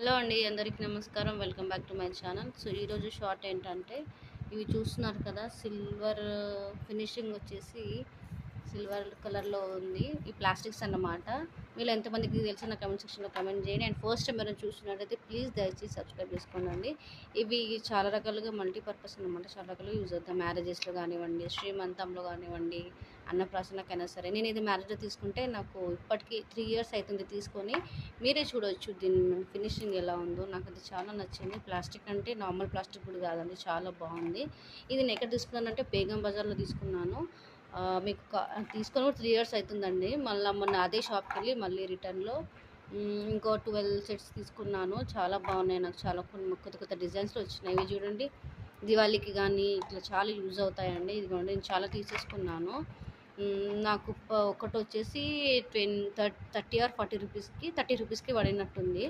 Hello అండి అందరికీ నమస్కారం. Welcome back to my channel. So ఈరోజు షార్ట్ ఏంటంటే ఇవి చూస్తున్నారు కదా సిల్వర్ ఫినిషింగ్ వచ్చేసి సిల్వర్ కలర్లో ఉంది. ఈ ప్లాస్టిక్స్ అన్నమాట. మీరు ఎంతమందికి తెలిసి నా కమెంట్ సెక్షన్లో కమెంట్ చేయండి. అండ్ ఫస్ట్ టైం మీరు చూసినట్టయితే ప్లీజ్ దయచేసి సబ్స్క్రైబ్ చేసుకోండి. ఇవి చాలా రకాలుగా మల్టీపర్పస్ అన్నమాట. చాలా రకాలుగా యూజ్ అవుతాయి. మ్యారేజెస్లో కానివ్వండి శ్రీమంతంలో కానివ్వండి అన్నప్రాసనకైనా సరే. నేను ఇది మ్యారేజ్లో తీసుకుంటే నాకు ఇప్పటికీ త్రీ ఇయర్స్ అవుతుంది తీసుకొని. మీరే చూడవచ్చు దీని ఫినిషింగ్ ఎలా ఉందో. నాకు అది చాలా నచ్చింది. ప్లాస్టిక్ అంటే నార్మల్ ప్లాస్టిక్ కూడా కాదండి చాలా బాగుంది. ఇది నేను ఎక్కడ తీసుకున్నానంటే బేగం బజార్లో తీసుకున్నాను. మీకు తీసుకొని కూడా త్రీ ఇయర్స్ అవుతుందండి మళ్ళీ మొన్న అదే షాప్కి వెళ్ళి మళ్ళీ రిటర్న్లో ఇంకో ట్వెల్వ్ సెట్స్ తీసుకున్నాను. చాలా బాగున్నాయి నాకు. చాలా కొన్ని కొత్త కొత్త డిజైన్స్లో వచ్చినాయి. ఇవి చూడండి. దివాళీకి కానీ ఇట్లా చాలా యూజ్ అవుతాయండి. ఇదిగోండి నేను చాలా తీసేసుకున్నాను. నాకు ఒకటి వచ్చేసి ట్వెన్ థర్టీ ఆర్ ఫార్టీ రూపీస్కి థర్టీ రూపీస్కి పడినట్టుంది.